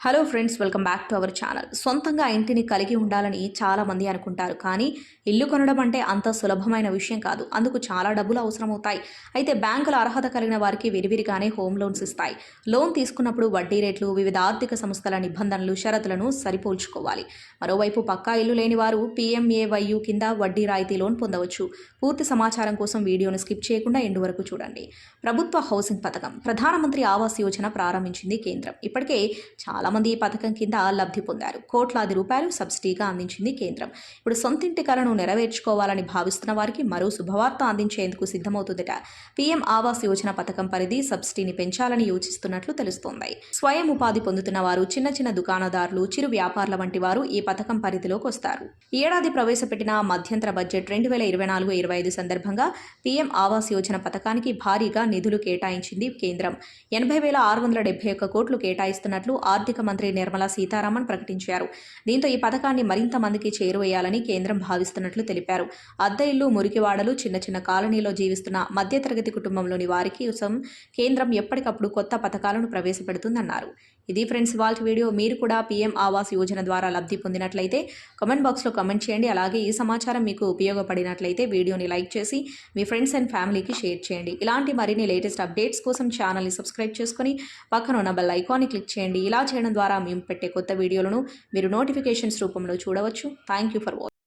Hello friends welcome back to our channel సొంతంగా ఇంటిని కలిగి ఉండాలని చాలామంది అనుకుంటారు కానీ ఇల్లు కొనడం అంటే అంత సులభమైన విషయం కాదు. అందుకు చాలా డబ్బులు అవసరమవుతాయి. అయితే బ్యాంకుల అర్హత కలిగిన వారికి విరివిరిగానే హోమ్ లోన్స్ ఇస్తాయి. లోన్ తీసుకున్నప్పుడు వడ్డీ రేట్లు వివిధ ఆర్థిక సంస్థల నిబంధనలు షరతులను సరిపోల్చుకోవాలి. మరోవైపు పక్కా ఇల్లు లేని వారు పీఎంఏవైయు కింద వడ్డీ రాయితీ లోన్ పొందవచ్చు. పూర్తి సమాచారం కోసం వీడియోను స్కిప్ చేయకుండా ఎండు వరకు చూడండి. ప్రభుత్వ హౌసింగ్ పథకం. ప్రధానమంత్రి ఆవాస్ యోజన ప్రారంభించింది కేంద్రం. ఇప్పటికే చాలా మంది ఈ పథకం కింద లబ్ధి పొందారు. కోట్లాది రూపాయలు సబ్సిడీగా అందించింది కేంద్రం. ఇప్పుడు సొంతింటి కలను నెరవేర్చుకోవాలని భావిస్తున్న వారికి మరో శుభవార్త అందించేందుకు సిద్ధమవుతుందట. పీఎం ఆవాస్ యోజన పథకం పరిధి సబ్సిడీని పెంచాలని యోచిస్తున్నట్లు తెలుస్తోంది. స్వయం ఉపాధి పొందుతున్న వారు చిన్న చిన్న దుకాణదారులు చిరు వ్యాపారుల వంటి వారు ఈ పథకం పరిధిలోకి వస్తారు. ఈ ఏడాది ప్రవేశపెట్టిన మధ్యంతర బడ్జెట్ రెండు వేల ఇరవై నాలుగు ఇరవై ఐదు సందర్భంగా పీఎం ఆవాస్ యోజన పథకానికి భారీగా నిధులు కేటాయించింది కేంద్రం. ఎనభై వేల ఆరు వందల డెబ్బై ఒక్క కోట్లు కేటాయిస్తున్నట్లు ఆర్థిక ఆర్థిక మంత్రి నిర్మలా సీతారామన్ ప్రకటించారు. దీంతో ఈ పథకాన్ని మరింత మందికి చేరువేయాలని కేంద్రం భావిస్తున్నట్లు తెలిపారు. అద్దె ఇల్లు మురికివాడలు చిన్న చిన్న కాలనీలో జీవిస్తున్న మధ్యతరగతి కుటుంబంలోని వారికి కోసం కేంద్రం ఎప్పటికప్పుడు కొత్త పథకాలను ప్రవేశపెడుతుందన్నారు. ఇది ఫ్రెండ్స్ వాళ్ళ వీడియో. మీరు కూడా పీఎం ఆవాస్ యోజన ద్వారా లబ్ధి పొందినట్లయితే కామెంట్ బాక్స్లో కమెంట్ చేయండి. అలాగే ఈ సమాచారం మీకు ఉపయోగపడినట్లయితే వీడియోని లైక్ చేసి మీ ఫ్రెండ్స్ అండ్ ఫ్యామిలీకి షేర్ చేయండి. ఇలాంటి మరిన్ని లేటెస్ట్ అప్డేట్స్ కోసం ఛానల్ని సబ్స్క్రైబ్ చేసుకొని పక్కన ఉన్న బెల్ ఐకాన్ని క్లిక్ చేయండి. ఇలా చేయడం ద్వారా మేము పెట్టే కొత్త వీడియోలను మీరు నోటిఫికేషన్స్ రూపంలో చూడవచ్చు. Thank you for watching